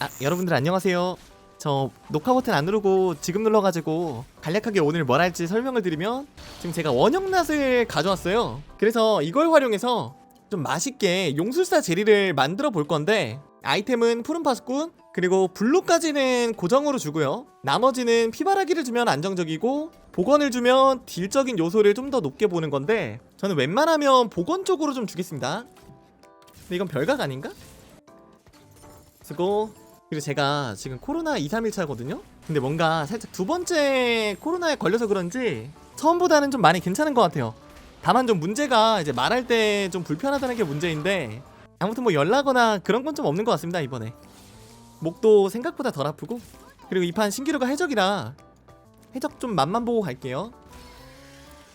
아, 여러분들 안녕하세요. 저 녹화 버튼 안 누르고 지금 눌러가지고 간략하게 오늘 뭘 할지 설명을 드리면 지금 제가 원형낫을 가져왔어요. 그래서 이걸 활용해서 좀 맛있게 용술사 제리를 만들어 볼 건데 아이템은 푸른 파수꾼 그리고 블루까지는 고정으로 주고요. 나머지는 피바라기를 주면 안정적이고 복원을 주면 딜적인 요소를 좀 더 높게 보는 건데 저는 웬만하면 복원 쪽으로 좀 주겠습니다. 근데 이건 별각 아닌가? 쓰고 그리고 제가 지금 코로나 2, 3일 차거든요? 근데 뭔가 살짝 두 번째 코로나에 걸려서 그런지 처음보다는 좀 많이 괜찮은 것 같아요. 다만 좀 문제가 이제 말할 때 좀 불편하다는 게 문제인데 아무튼 뭐 열나거나 그런 건 좀 없는 것 같습니다 이번에. 목도 생각보다 덜 아프고 그리고 이 판 신기루가 해적이라 해적 좀 맛만 보고 갈게요.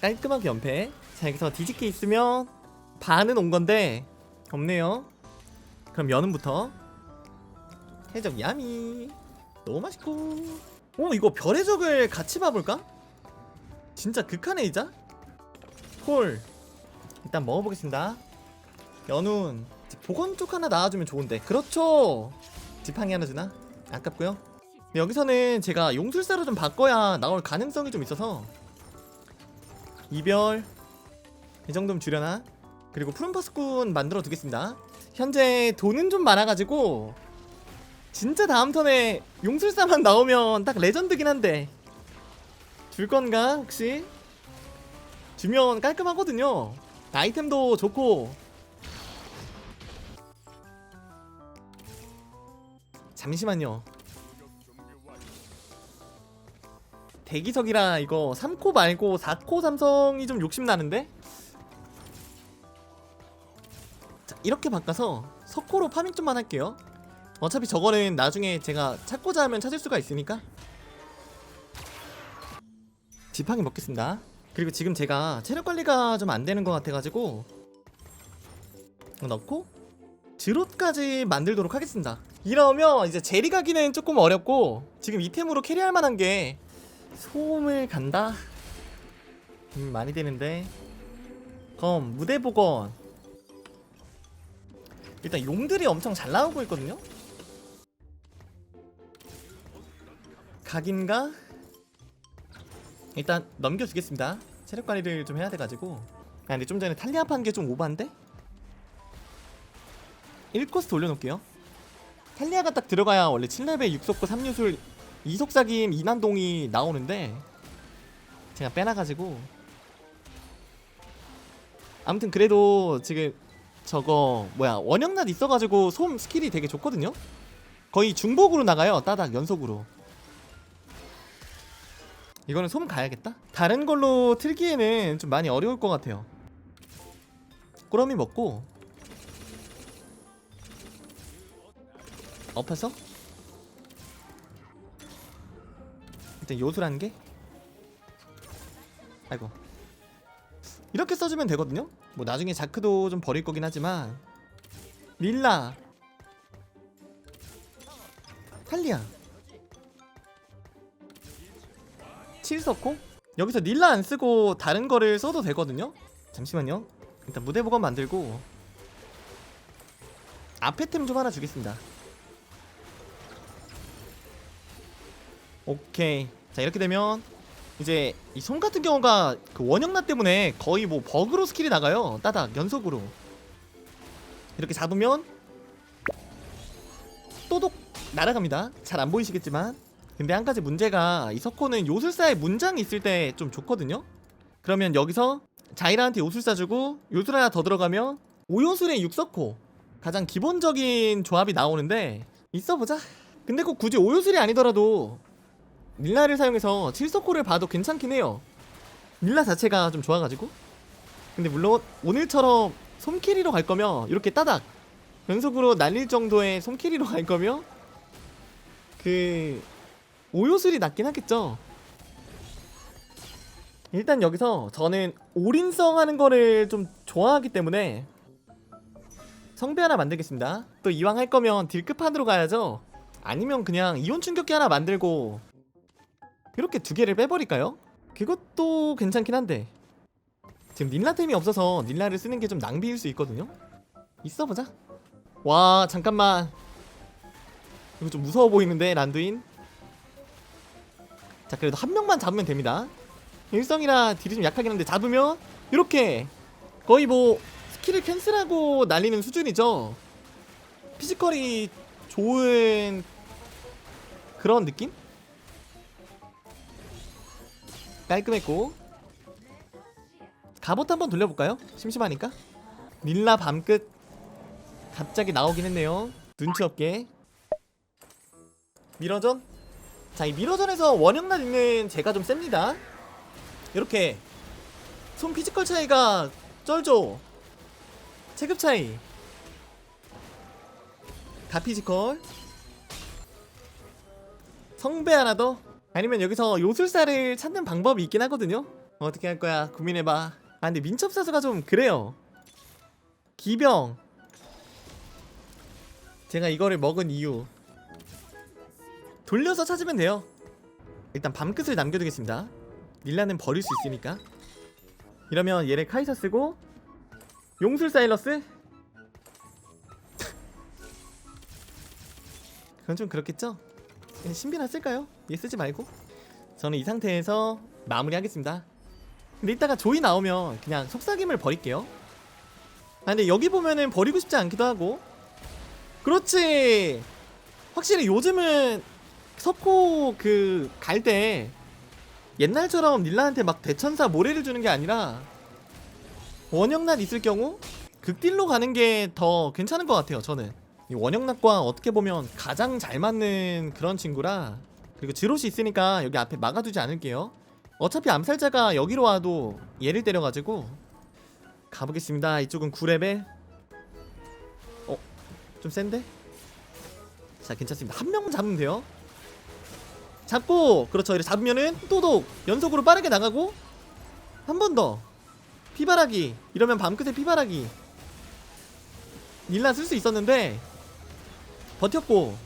깔끔하게 연패. 자 여기서 뒤집기 있으면 반은 온 건데 없네요. 그럼 연은부터 해적 야미. 너무 맛있고. 어 이거 별의 적을 같이 봐볼까? 진짜 극한의 이자? 콜. 일단 먹어보겠습니다. 연운. 보건 쪽 하나 나와주면 좋은데. 그렇죠. 지팡이 하나 주나? 아깝고요. 여기서는 제가 용술사로 좀 바꿔야 나올 가능성이 좀 있어서. 이별. 이 정도면 주려나? 그리고 푸른파스꾼 만들어 두겠습니다. 현재 돈은 좀 많아가지고 진짜 다음 턴에 용술사만 나오면 딱 레전드긴 한데. 줄 건가 혹시? 주면 깔끔하거든요. 아이템도 좋고. 잠시만요. 대기석이라 이거 3코 말고 4코 삼성이 좀 욕심나는데? 자 이렇게 바꿔서 석코로 파밍 좀만 할게요 어차피 저거는 나중에 제가 찾고자 하면 찾을 수가 있으니까. 지팡이 먹겠습니다. 그리고 지금 제가 체력 관리가 좀 안 되는 것 같아가지고 넣고 드롯까지 만들도록 하겠습니다. 이러면 이제 제리 가기는 조금 어렵고 지금 이템으로 캐리할 만한 게 소음을 간다? 음 많이 되는데. 그럼 무대 복원. 일단 용들이 엄청 잘 나오고 있거든요 각인가? 일단 넘겨주겠습니다. 체력 관리를 좀 해야 돼가지고. 아 근데 좀 전에 탈리아 판게 좀 오반데? 1코스 돌려놓을게요. 탈리아가 딱 들어가야 원래 7레벨 6속고 3유술 2속삭임 이난동이 나오는데 제가 빼놔가지고. 아무튼 그래도 지금 저거 뭐야 원형낫 있어가지고 솜 스킬이 되게 좋거든요? 거의 중복으로 나가요 따닥 연속으로 이거는 솜 가야겠다? 다른 걸로 틀기에는 좀 많이 어려울 것 같아요. 꾸러미 먹고. 엎어서? 일단 요술한 게 아이고. 이렇게 써주면 되거든요? 뭐 나중에 자크도 좀 버릴 거긴 하지만. 릴라. 탈리아 7석고 여기서 닐라 안 쓰고 다른 거를 써도 되거든요? 잠시만요. 일단 무대 보건 만들고 앞에 템 좀 하나 주겠습니다. 오케이. 자 이렇게 되면 이제 이 손 같은 경우가 그 원형나 때문에 거의 뭐 버그로 스킬이 나가요. 따닥 연속으로. 이렇게 잡으면 또독 날아갑니다. 잘 안 보이시겠지만 근데 한 가지 문제가 이 석호는 요술사에 문장이 있을 때 좀 좋거든요? 그러면 여기서 자이라한테 요술사 주고 요술 하나 더 들어가면 오요술의 육석호. 가장 기본적인 조합이 나오는데 있어보자. 근데 꼭 굳이 오요술이 아니더라도 닐라를 사용해서 7석호를 봐도 괜찮긴 해요. 닐라 자체가 좀 좋아가지고. 근데 물론 오늘처럼 솜캐리로 갈 거면 이렇게 따닥. 연속으로 날릴 정도의 솜캐리로 갈 거면 그 오요술이 낫긴 하겠죠? 일단 여기서 저는 올인성 하는 거를 좀 좋아하기 때문에 성배 하나 만들겠습니다. 또 이왕 할 거면 딜급판으로 가야죠? 아니면 그냥 이온 충격기 하나 만들고 이렇게 두 개를 빼버릴까요? 그것도 괜찮긴 한데. 지금 닐라템이 없어서 닐라를 쓰는 게 좀 낭비일 수 있거든요? 있어보자. 와 잠깐만. 이거 좀 무서워 보이는데 란두인 자 그래도 한 명만 잡으면 됩니다. 일성이라 딜이 좀 약하긴 한데 잡으면 이렇게 거의 뭐 스킬을 캔슬하고 날리는 수준이죠. 피지컬이 좋은 그런 느낌? 깔끔했고. 갑옷 한번 돌려볼까요? 심심하니까? 닐라 밤끝. 갑자기 나오긴 했네요. 눈치 없게. 미러전 자 이 미러전에서 원형날 있는 제가 좀 셉니다. 이렇게 손 피지컬 차이가 쩔죠. 체급 차이. 다 피지컬. 성배 하나 더? 아니면 여기서 요술사를 찾는 방법이 있긴 하거든요. 어떻게 할 거야? 고민해봐. 아 근데 민첩사수가 좀 그래요. 기병. 제가 이거를 먹은 이유 돌려서 찾으면 돼요. 일단 밤끝을 남겨두겠습니다. 릴라는 버릴 수 있으니까. 이러면 얘를 카이사 쓰고 용술 사일러스? 그건 좀 그렇겠죠? 그냥 신비나 쓸까요? 얘 쓰지 말고. 저는 이 상태에서 마무리하겠습니다. 근데 이따가 조이 나오면 그냥 속삭임을 버릴게요. 아 근데 여기 보면은 버리고 싶지 않기도 하고. 그렇지! 확실히 요즘은 석호 그 갈 때 옛날처럼 닐라한테 막 대천사 모래를 주는 게 아니라 원형낫 있을 경우 극딜로 가는 게 더 괜찮은 것 같아요 저는 이 원형낫과 어떻게 보면 가장 잘 맞는 그런 친구라 그리고 지롯이 있으니까 여기 앞에 막아두지 않을게요 어차피 암살자가 여기로 와도 얘를 때려가지고 가보겠습니다 이쪽은 9레벨 어? 좀 센데? 자 괜찮습니다 한 명만 잡으면 돼요 잡고 그렇죠. 이렇게 잡으면은 또독 연속으로 빠르게 나가고 한 번 더. 피바라기. 이러면 밤끝에 피바라기. 닐라 쓸수 있었는데 버텼고.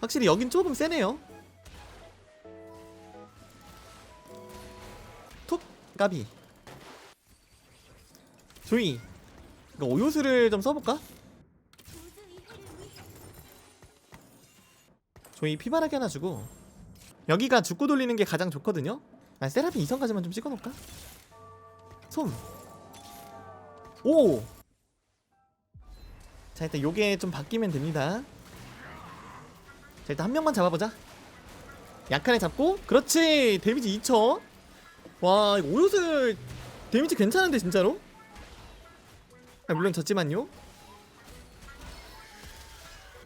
확실히 여긴 조금 세네요. 톡 까비. 조이. 이거 오요수를 좀 써볼까? 조이 피바라기 하나 주고. 여기가 죽고 돌리는 게 가장 좋거든요? 난 세라핀 이성까지만 좀 찍어놓을까? 손 오! 자 일단 요게 좀 바뀌면 됩니다. 자 일단 한 명만 잡아보자. 약한 애 잡고. 그렇지! 데미지 2천. 와 이거 오요슬 데미지 괜찮은데 진짜로? 아, 물론 졌지만요.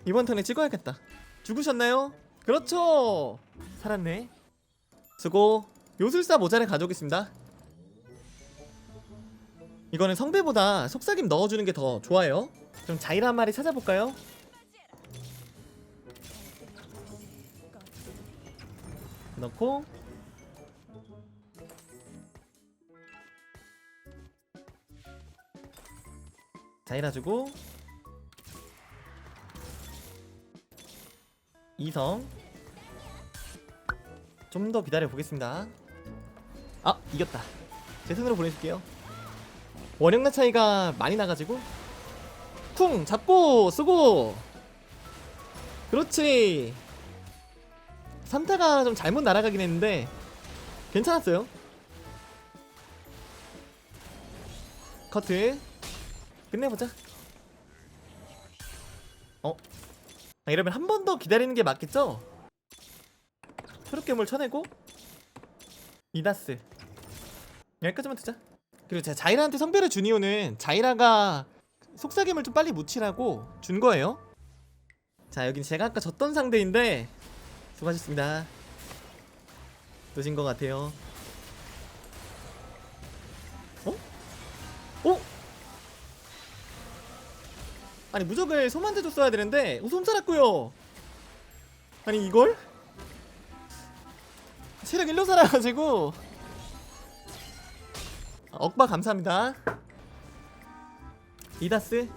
이번 턴에 찍어야겠다 죽으셨나요? 그렇죠. 살았네. 수고. 요술사 모자를 가져오겠습니다. 이거는 성배보다 속삭임 넣어주는 게 더 좋아요. 그럼 자이라 한 마리 찾아볼까요? 넣고. 자이라 주고 이성. 좀 더 기다려 보겠습니다. 아 이겼다. 제 손으로 보내줄게요. 원형나 차이가 많이 나가지고. 쿵! 잡고 쓰고! 그렇지. 3타가 좀 잘못 날아가긴 했는데 괜찮았어요. 커트. 끝내보자. 어? 아, 이러면 한 번 더 기다리는 게 맞겠죠? 초록괴물 쳐내고. 이다스. 여기까지만 두자. 그리고 제가 자이라한테 성별을 준 이유는 자이라가 속삭임을 좀 빨리 묻히라고 준 거예요. 자 여긴 제가 아까 졌던 상대인데 수고하셨습니다. 노신 것 같아요 아니 무적을 솜한테 줬어야 되는데 우솜 살았고요. 아니 이걸? 체력 1로 살아가지고. 억바 감사합니다. 이다스?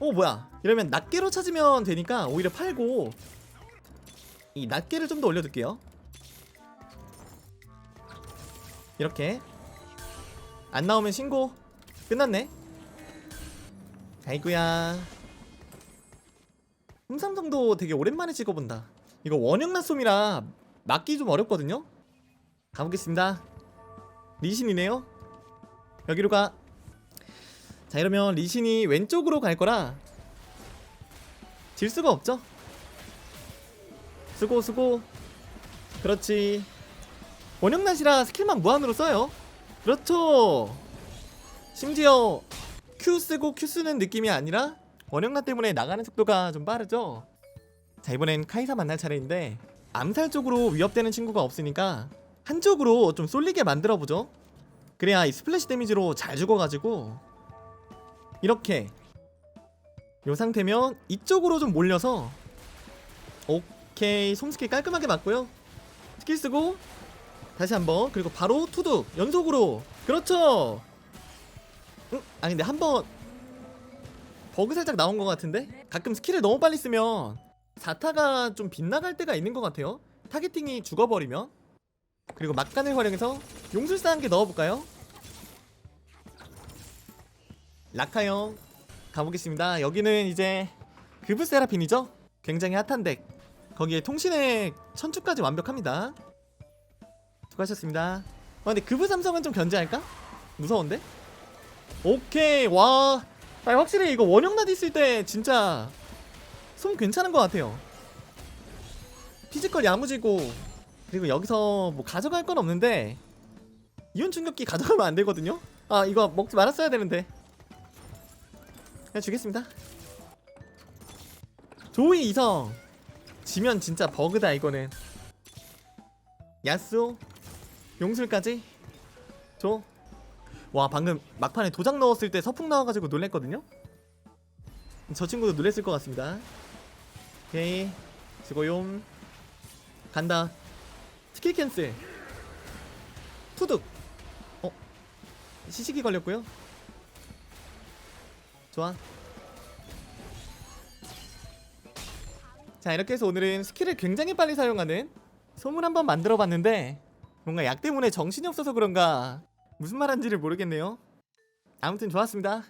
오 뭐야. 이러면 낱개로 찾으면 되니까 오히려 팔고 이 낱개를 좀 더 올려둘게요. 이렇게. 안 나오면 신고. 끝났네 아이구야. 흠삼성도 되게 오랜만에 찍어본다. 이거 원형 낫솜이라 맞기 좀 어렵거든요? 가보겠습니다. 리신이네요. 여기로 가. 자 이러면 리신이 왼쪽으로 갈 거라 질 수가 없죠? 수고 수고. 그렇지. 원형낫이라 스킬만 무한으로 써요. 그렇죠. 심지어 Q 쓰고 Q 쓰는 느낌이 아니라 원형낫 때문에 나가는 속도가 좀 빠르죠? 자 이번엔 카이사 만날 차례인데 암살 쪽으로 위협되는 친구가 없으니까 한쪽으로 좀 쏠리게 만들어보죠. 그래야 이 스플래시 데미지로 잘 죽어가지고 이렇게 요 상태면 이쪽으로 좀 몰려서 오케이 솜스킬 깔끔하게 맞고요. 스킬 쓰고 다시 한번 그리고 바로 투둑 연속으로 그렇죠 응? 아 근데 한 번 버그 살짝 나온 것 같은데 가끔 스킬을 너무 빨리 쓰면 사타가 좀 빗나갈 때가 있는 것 같아요 타겟팅이 죽어버리면 그리고 막간을 활용해서 용술사 한 개 넣어볼까요? 라카형 가보겠습니다 여기는 이제 그브 세라핀이죠 굉장히 핫한 덱 거기에 통신의 천축까지 완벽합니다 수고하셨습니다 아 근데 그브 삼성은 좀 견제할까? 무서운데? 오케이 와. 아니, 확실히 이거 원형낫 있을 때 진짜 손 괜찮은 것 같아요. 피지컬 야무지고 그리고 여기서 뭐 가져갈 건 없는데 이온 충격기 가져가면 안 되거든요? 아 이거 먹지 말았어야 되는데. 그냥 주겠습니다. 조이 이성. 지면 진짜 버그다 이거는. 야스오. 용술까지. 줘 와 방금 막판에 도장 넣었을 때 서풍 나와가지고 놀랬거든요? 저 친구도 놀랬을 것 같습니다. 오케이. 수고용. 간다. 스킬 캔슬. 투둑. 어? 시식이 걸렸고요. 좋아. 자 이렇게 해서 오늘은 스킬을 굉장히 빨리 사용하는 소문 한번 만들어 봤는데 뭔가 약 때문에 정신이 없어서 그런가 무슨 말하는지를 모르겠네요. 아무튼 좋았습니다